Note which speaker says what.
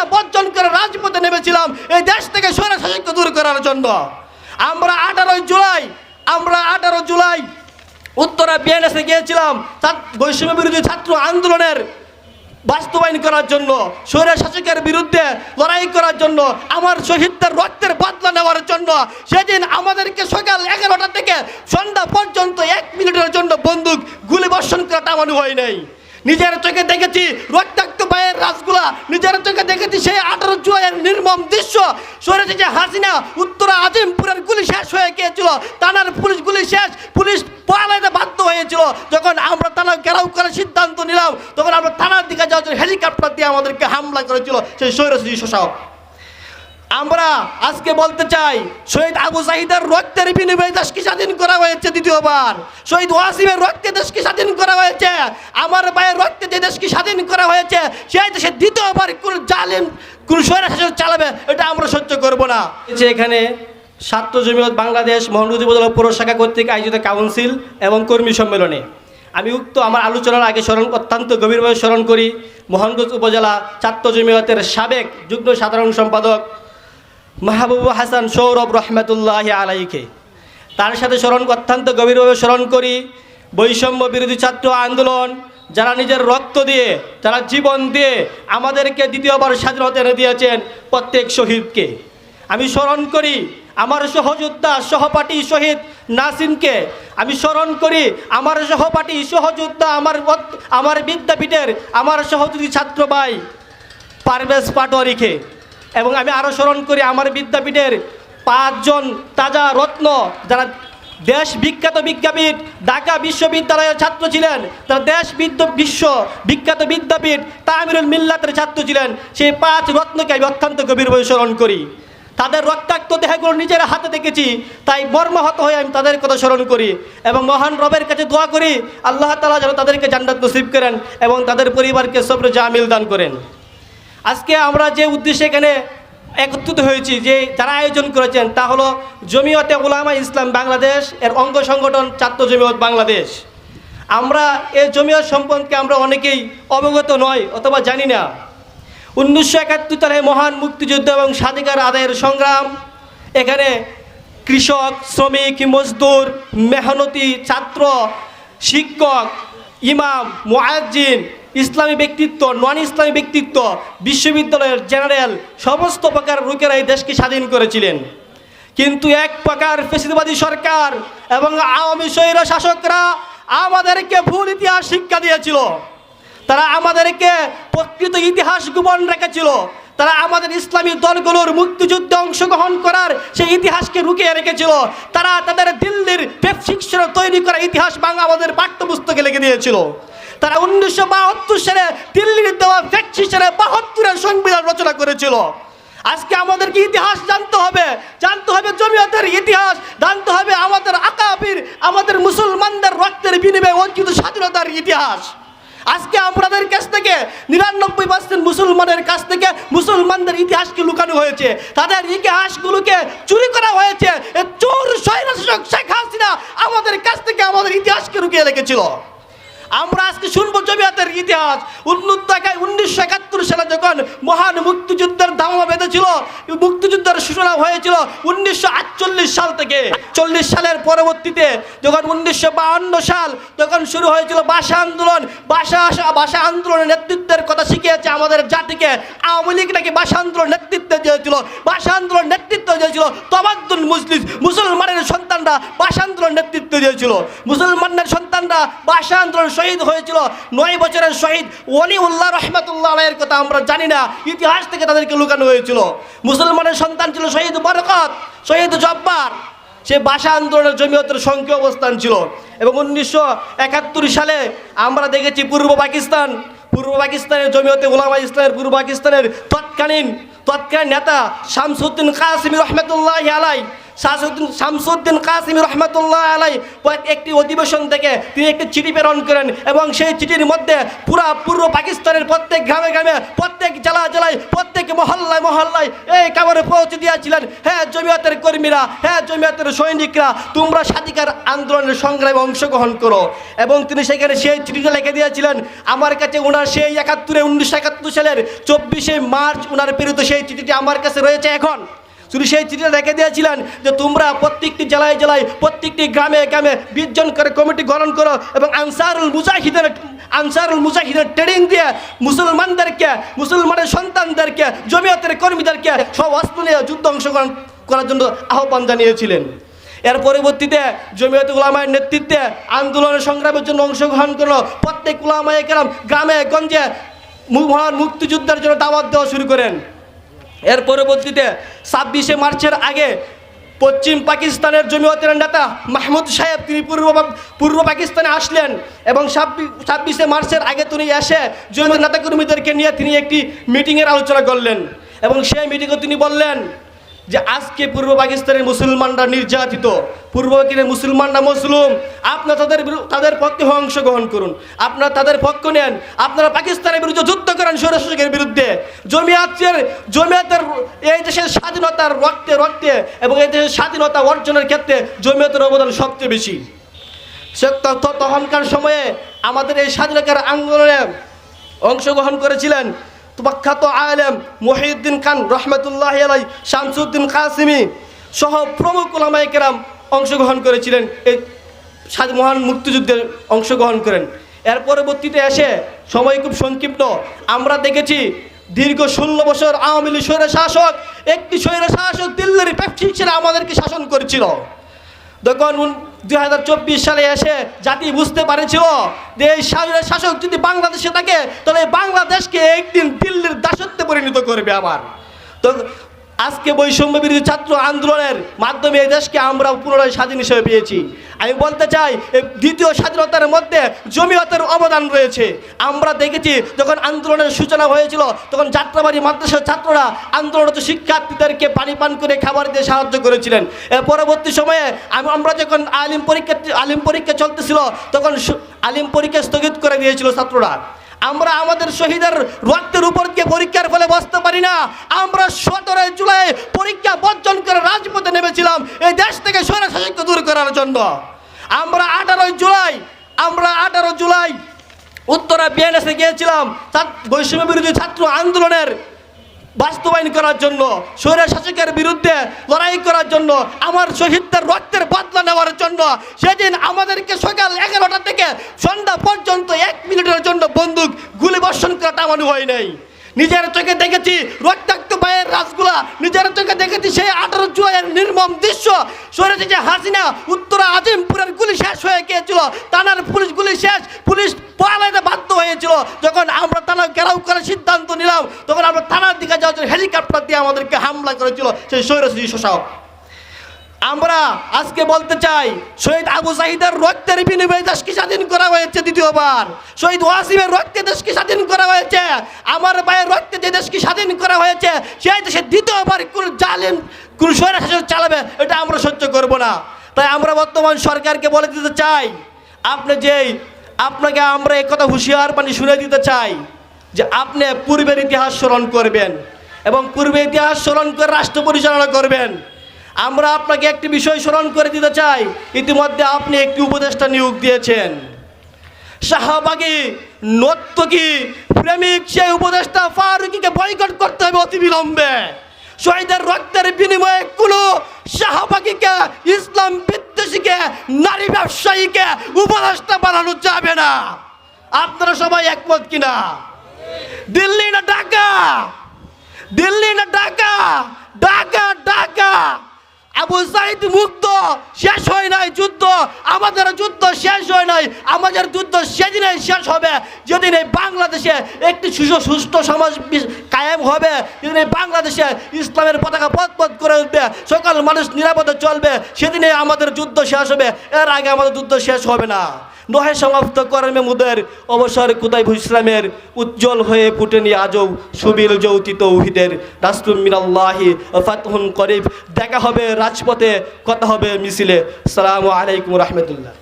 Speaker 1: ঘণ্টা বর্জন করে রাজপথে নেমেছিলাম এই দেশ থেকে শাসককে দূর করার জন্য। আমরা আঠারোই জুলাই, আমরা আঠারো জুলাই উত্তরা বিএনএসে গিয়েছিলাম বৈষম্য বিরোধী ছাত্র আন্দোলনের বাস্তবায়ন করার জন্য স্বৈর শাসকের বিরুদ্ধে লড়াই করার জন্য, আমার শহীদদের রক্তের বদলা নেওয়ার জন্য। সেদিন আমাদেরকে সকাল এগারোটা থেকে সন্ধ্যা পর্যন্ত এক মিনিটের জন্য বন্দুক গুলি বর্ষণ করা টামানো হয় নাই নিজের চোখে দেখেছি রক্তাক্ত পায়ের রাসগুলা। নিজের চোখে দেখেছি সেই আঠারো জুয়ের নির্মম দৃশ্য। সরেছে যে হাসিনা, উত্তরা আজিমপুরের গুলি শেষ হয়ে গিয়েছিল। তানার পুলিশ গুলি শেষ, পুলিশ পালাইতে বাধ্য হয়েছিল। যখন আমরা তানা ঘেরাও করার সিদ্ধান্ত নিলাম, তখন আমরা থানার দিকে যাওয়ার হেলিকপ্টার দিয়ে আমাদেরকে হামলা করেছিল সেই সৈরশ্রী শাসক আমরা আজকে বলতে চাই, শহীদ আবু সাহিদের রক্তের বিনিময়ে দেশকে স্বাধীন করা হয়েছে দ্বিতীয়বার। শহীদ ওয়াসিমের রক্তে দেশকে স্বাধীন করা হয়েছে। আমার ভাইয়ের রক্তে যে দেশকে স্বাধীন করা হয়েছে, সেই দেশে দ্বিতীয়বার কোন জালিম, কোন শাসক চালাবে, এটা আমরা সহ্য করব না। যে এখানে ছাত্র জমিয়ত বাংলাদেশ মোহাম্মদ উপজেলা পৌর শাখা কর্তৃক আয়োজিত কাউন্সিল এবং কর্মী সম্মেলনে। আমি উক্ত আমার আলোচনার আগে স্মরণ, অত্যন্ত গভীরভাবে স্মরণ করি মোহনগঞ্জ উপজেলা ছাত্র জমিয়তের সাবেক যুগ্ম সাধারণ সম্পাদক মাহবুব হাসান সৌরভ রহমতুল্লাহ আলাইকে। তার সাথে স্মরণ অত্যন্ত গভীরভাবে স্মরণ করি, বৈষম্য বিরোধী ছাত্র আন্দোলন, যারা নিজের রক্ত দিয়ে, যারা জীবন দিয়ে আমাদেরকে দ্বিতীয়বার স্বাধীনতা এনে দিয়েছেন প্রত্যেক শহীদকে। আমি স্মরণ করি আমার সহযোদ্ধা সহপাঠী শহীদ নাসিমকে। আমি স্মরণ করি আমার সহপাঠী সহযোদ্ধা আমার আমার বিদ্যাপীঠের আমার সহযোগী ছাত্র ভাই পারভেজ পাটোয়ারিকে। এবং আমি আরও স্মরণ করি আমার বিদ্যাপীঠের পাঁচজন তাজা রত্ন যারা দেশ বিখ্যাত বিজ্ঞাপীঠ ঢাকা বিশ্ববিদ্যালয়ের ছাত্র ছিলেন, তারা দেশ বিদ্য বিশ্ব বিখ্যাত বিদ্যাপীঠ, তামিরুল মিল্লাতের ছাত্র ছিলেন। সেই পাঁচ রত্নকে আমি অত্যন্ত গভীরভাবে স্মরণ করি। তাদের রক্তাক্ত দেহগুলো নিজের হাতে দেখেছি, তাই মর্মাহত হয়ে আমি তাদের কথা স্মরণ করি এবং মহান রবের কাছে দোয়া করি, আল্লাহ তালা যেন তাদেরকে জান্নাত নসিব করেন এবং তাদের পরিবারকে সবর জামিল দান করেন। আজকে আমরা যে উদ্দেশ্যে এখানে একত্রিত হয়েছি, যে যারা আয়োজন করেছেন, তা হলো জমিয়তে উলামা ইসলাম বাংলাদেশ এর অঙ্গ সংগঠন ছাত্র জমিয়ত বাংলাদেশ। আমরা এই জমিয়ত সম্পর্কে আমরা অনেকেই অবগত নয় অথবা জানি না। উনিশশো একাত্তর সালে মহান মুক্তিযুদ্ধ এবং স্বাধিকার আদায়ের সংগ্রাম, এখানে কৃষক, শ্রমিক, মজদুর, মেহনতি ছাত্র, শিক্ষক, ইমাম মুআজ্জিন ইসলামী ব্যক্তিত্ব নন ইসলামী ব্যক্তিত্ব, বিশ্ববিদ্যালয়ের জেনারেল সমস্ত প্রকার লোকেরা এই দেশকে স্বাধীন করেছিলেন। কিন্তু এক প্রকার ফেসিবাদী সরকার এবং আওয়ামী স্বৈর শাসকরা আমাদেরকে ভুল ইতিহাস শিক্ষা দিয়েছিল। তারা আমাদেরকে প্রকৃত ইতিহাস গোপন রেখেছিল। তারা আমাদের ইসলামী দলগুলোর মুক্তিযুদ্ধে অংশগ্রহণ করার সেই ইতিহাসকে রুকিয়ে রেখেছিল। তারা তাদের দিল্লির পেপসিক্সের তৈরি করা ইতিহাস বাংলা আমাদের পাঠ্যপুস্তকে লিখে দিয়েছিল। তারা উনিশশো বাহাত্তর সালে দিল্লির দেওয়া ফ্যাক্সিসের বাহাত্তরের সংবিধান রচনা করেছিল। আজকে আমাদেরকে ইতিহাস জানতে হবে। জানতে হবে জমিয়তের ইতিহাস, জানতে হবে আমাদের আকাবির, আমাদের মুসলমানদের রক্তের বিনিময়ে অর্জিত স্বাধীনতার ইতিহাস। আজকে আমাদের কাছ থেকে নিরানব্বই পার্সেন্ট মুসলমানের কাছ থেকে মুসলমানদের ইতিহাসকে লুকানো হয়েছে। তাদের ইতিহাসগুলোকে চুরি করা হয়েছে। চোর স্বৈরশাসক শেখ হাসিনা আমাদের কাছ থেকে আমাদের ইতিহাসকে লুকিয়ে রেখেছিল। আমরা আজকে শুনব জমিয়াতের ইতিহাস। উন্নত উনিশশো একাত্তর সালে যখন মহান মুক্তিযুদ্ধের ধামা বেঁধেছিল, মুক্তিযুদ্ধের সূচনা হয়েছিল উনিশশো আটচল্লিশ সাল থেকে। চল্লিশ সালের পরবর্তীতে যখন উনিশশো বাহান্ন সাল তখন শুরু হয়েছিল ভাষা আন্দোলন, ভাষা ভাষা আন্দোলনের নেতৃত্বের কথা শিখিয়েছে আমাদের জাতিকে। আওয়ামী লীগ নাকি ভাষা আন্দোলন নেতৃত্ব দিয়েছিল, ভাষা আন্দোলন নেতৃত্ব দিয়েছিল। তবাদ্দুল মুসলিম, মুসলমানের সন্তানরা ভাষা আন্দোলন নেতৃত্ব দিয়েছিল। মুসলমানের সন্তানরা ভাষা আন্দোলন শহীদ হয়েছিল। নয় বছরের শহীদ ওলিউল্লাহ রহমতুল্লাহ আলাইয়ের কথা আমরা জানি না। ইতিহাস থেকে তাদেরকে লুকানো হয়েছিল। মুসলমানের সন্তান ছিল শহীদ বরকত, শহীদ জব্বার। সে ভাষা আন্দোলনের জমিয়তের সঙ্গে অবস্থান ছিল। এবং উনিশশো একাত্তর সালে আমরা দেখেছি পূর্ব পাকিস্তান, পূর্ব পাকিস্তানের জমিয়তে ওলামা ইসলামের, পূর্ব পাকিস্তানের তৎকালীন তৎকালীন নেতা শামসুদ্দিন কাসিম রহমতুল্লাহ আলাই শামসুদ্দিন কাসিম রহমতুল্লাহ আলাই একটি অধিবেশন থেকে তিনি একটি চিঠি প্রেরণ করেন এবং সেই চিঠির মধ্যে পুরা পূর্ব পাকিস্তানের প্রত্যেক গ্রামে গ্রামে, প্রত্যেক জেলা জেলায়, প্রত্যেক মহল্লায় মহল্লায় এই কামড়ে পৌঁছে দিয়েছিলেন। হ্যাঁ জমিয়তের কর্মীরা হ্যাঁ জমিয়তের সৈনিকরা, তোমরা স্বাধিকার আন্দোলনের সংগ্রামে অংশগ্রহণ করো। এবং তিনি সেখানে সেই চিঠিটা লিখে দিয়েছিলেন, আমার কাছে ওনার সেই একাত্তরে, উনিশশো একাত্তর সালের চব্বিশে মার্চ ওনার প্রেরিত সেই চিঠিটি আমার কাছে রয়েছে এখন। শুধু সেই চিঠিটা রেখে দিয়েছিলেন যে তোমরা প্রত্যেকটি জেলায় জেলায় প্রত্যেকটি গ্রামে গ্রামে বিশজন করে কমিটি গঠন করো এবং আনসারুল মুজাহিদের আনসারুল মুজাহিদের ট্রেনিং দিয়ে মুসলমানদেরকে, মুসলমানের সন্তানদেরকে, জমিয়তের কর্মীদেরকে সব অস্ত্র নিয়ে যুদ্ধ অংশগ্রহণ করার জন্য আহ্বান জানিয়েছিলেন। এর পরবর্তীতে জমিয়ত উলামায়ের নেতৃত্বে আন্দোলনের সংগ্রামের জন্য অংশগ্রহণ করল। প্রত্যেক উলামায় গ্রামে, গঞ্জে মহান মুক্তিযুদ্ধের জন্য দাওয়াত দেওয়া শুরু করেন। এর পরবর্তীতে ছাব্বিশে মার্চের আগে পশ্চিম পাকিস্তানের জমিয়তের নেতা মাহমুদ সাহেব তিনি পূর্ব পূর্ব পাকিস্তানে আসলেন এবং ছাব্বিশে মার্চের আগে তিনি এসে জমিয়ত নেতাকর্মীদেরকে নিয়ে তিনি একটি মিটিংয়ের আলোচনা করলেন। এবং সেই মিটিংয়ে তিনি বললেন যে আজকে পূর্ব পাকিস্তানের মুসলমানরা নির্যাতিত, পূর্ব পাকিস্তানের মুসলমানরা মুসলুম, আপনারা তাদের তাদের পক্ষে অংশগ্রহণ করুন। আপনারা তাদের পক্ষ নেন। আপনারা পাকিস্তানের বিরুদ্ধে যুদ্ধ করেন স্বৈরশাসকের বিরুদ্ধে। জমিয়াতের জমিয়াতের এই দেশের স্বাধীনতার রক্তে রক্তে এবং এই দেশের স্বাধীনতা অর্জনের ক্ষেত্রে জমিয়াতের অবদান সবচেয়ে বেশি। সে তখনকার সময়ে আমাদের এই স্বাধীনতার আন্দোলনে অংশগ্রহণ করেছিলেন। প্রখ্যাত আলেম মহিউদ্দিন খান রহমতুল্লাহ আলাই শামসুদ্দিন কাসিমি সহ প্রমুখ ওলামাই কেরাম অংশগ্রহণ করেছিলেন। এই মহান মুক্তিযুদ্ধের অংশগ্রহণ করেন। এর পরবর্তীতে এসে সময় খুব সংক্ষিপ্ত। আমরা দেখেছি দীর্ঘ ষোলো বছর আওয়ামী লীগ স্বৈর শাসক একটি স্বৈর শাসক দিল্লির পেপসি ছেড়ে আমাদেরকে শাসন করেছিল। তখন দুই হাজার চব্বিশ সালে এসে জাতি বুঝতে পারেছিল যে এই শাসক যদি বাংলাদেশে থাকে, তাহলে বাংলাদেশকে একদিন দিল্লির দাসত্বে পরিণত করবে আবার। তো আজকে বৈষম্য বিরোধী ছাত্র আন্দোলনের মাধ্যমে এই দেশকে আমরা পুনরায় স্বাধীন হিসেবে পেয়েছি। আমি বলতে চাই দ্বিতীয় স্বাধীনতার মধ্যে জমিয়তের অবদান রয়েছে। আমরা দেখেছি যখন আন্দোলনের সূচনা হয়েছিল, তখন যাত্রাবাড়ি মাদ্রাসার ছাত্ররা আন্দোলনরত শিক্ষার্থীদেরকে পানি পান করে খাবার দিয়ে সাহায্য করেছিলেন। পরবর্তী সময়ে আম- আমরা যখন আলিম পরীক্ষা আলিম পরীক্ষা চলতেছিল, তখন আলিম পরীক্ষা স্থগিত করে দিয়েছিল ছাত্ররা। আমরা আমাদের শহীদের রক্তের উপর দিয়ে পরীক্ষার ফলে বসতে পারি না। আমরা সতেরো জুলাই পরীক্ষা বর্জন করে রাজপথে নেমেছিলাম। এই দেশ থেকে স্বৈরশাসককে দূর করার জন্য। আমরা আঠারোই জুলাই, আমরা আঠারো জুলাই উত্তরা বিএনএসে গিয়েছিলাম। বৈষম্য বিরোধী ছাত্র আন্দোলনের বাস্তবায়ন করার জন্য, স্বৈর শাসকের বিরুদ্ধে লড়াই করার জন্য, আমার শহীদদের রক্তের বদলা নেওয়ার জন্য, সেদিন আমাদেরকে সকাল এগারোটা থেকে সন্ধ্যা পর্যন্ত এক মিনিটের জন্য বন্দুক গুলি বর্ষণ করা টামানো হয় নাই। নিজের চোখে দেখেছি রক্তাক্ত পায়ের রাজগুলা নিজের চোখে দেখেছি সেই আঠারো জুয়ের নির্মম দৃশ্য। সরেছে যে হাসিনা উত্তরা আজিমপুরের গুলি শেষ হয়ে গিয়েছিল। তানার পুলিশ গুলি শেষ। পুলিশ পালাইতে বাধ্য হয়েছিল। যখন আমরা থানা ঘেরাও করার সিদ্ধান্ত নিলাম, তখন আমরা থানার দিকে যাওয়ার জন্য হেলিকপ্টার দিয়ে আমাদেরকে হামলা করেছিল সেই সৈরশ্রী শোষক আমরা আজকে বলতে চাই, শহীদ আবু সাহিদের রক্তের বিনিময়ে দেশকে স্বাধীন করা হয়েছে দ্বিতীয়বার। শহীদ ওয়াসিমের রক্তে দেশকে স্বাধীন করা হয়েছে। আমার ভাইয়ের রক্তে যে দেশকে স্বাধীন করা হয়েছে, সেই দেশে দ্বিতীয়বার কোন জালিম, কোন চালাবে, এটা আমরা সহ্য করব না। তাই আমরা বর্তমান সরকারকে বলে দিতে চাই, আপনি যেই, আপনাকে আমরা এই কথা হুঁশিয়ার পানি শুনে দিতে চাই, যে আপনি পূর্বের ইতিহাস স্মরণ করবেন এবং পূর্বের ইতিহাস স্মরণ করে রাষ্ট্র পরিচালনা করবেন। আমরা আপনাকে একটি বিষয় স্মরণ করে দিতে চাই। ইতিমধ্যে আপনি একটি উপদেষ্টা নিয়োগ দিয়েছেন। শাহবাগী নর্তকী প্রেমিক সেই উপদেষ্টা ফারুকিকে বয়কট করতে হবে অতি বিলম্বে। শহীদের রক্তের বিনিময়ে কোনো শাহবাগীকে, ইসলাম বিদ্বেষীকে, নারী ব্যবসায়ীকে উপদেষ্টা বানানো যাবে না। আপনারা সবাই একমত কিনা? দিল্লি না ঢাকা? দিল্লি না ঢাকা আবু সাইদ মুক্ত শেষ হয় নাই যুদ্ধ। আমাদের যুদ্ধ শেষ হয় নাই। আমাদের যুদ্ধ সেদিনে শেষ হবে। যেদিন এই বাংলাদেশে একটি সুস্থ সুস্থ সমাজ কায়েম হবে, যেদিন এই বাংলাদেশে ইসলামের পতাকা পথ পথ করে উঠবে, সকল মানুষ নিরাপদে চলবে সেদিনে আমাদের যুদ্ধ শেষ হবে। এর আগে আমাদের যুদ্ধ শেষ হবে না। নহে সমাপ্ত কর্মে মুদের অবসর কুদাই ইসলামের উজ্জ্বল হয়ে ফুটেনি আজও সুবিল যৌতি তৌহিদের। রাষ্ট্র মিনাল্লাহি ফাতহুন করিব। দেখা হবে রাজপথে, কথা হবে মিছিলে সালামু আলাইকুম রহমতুল্লাহ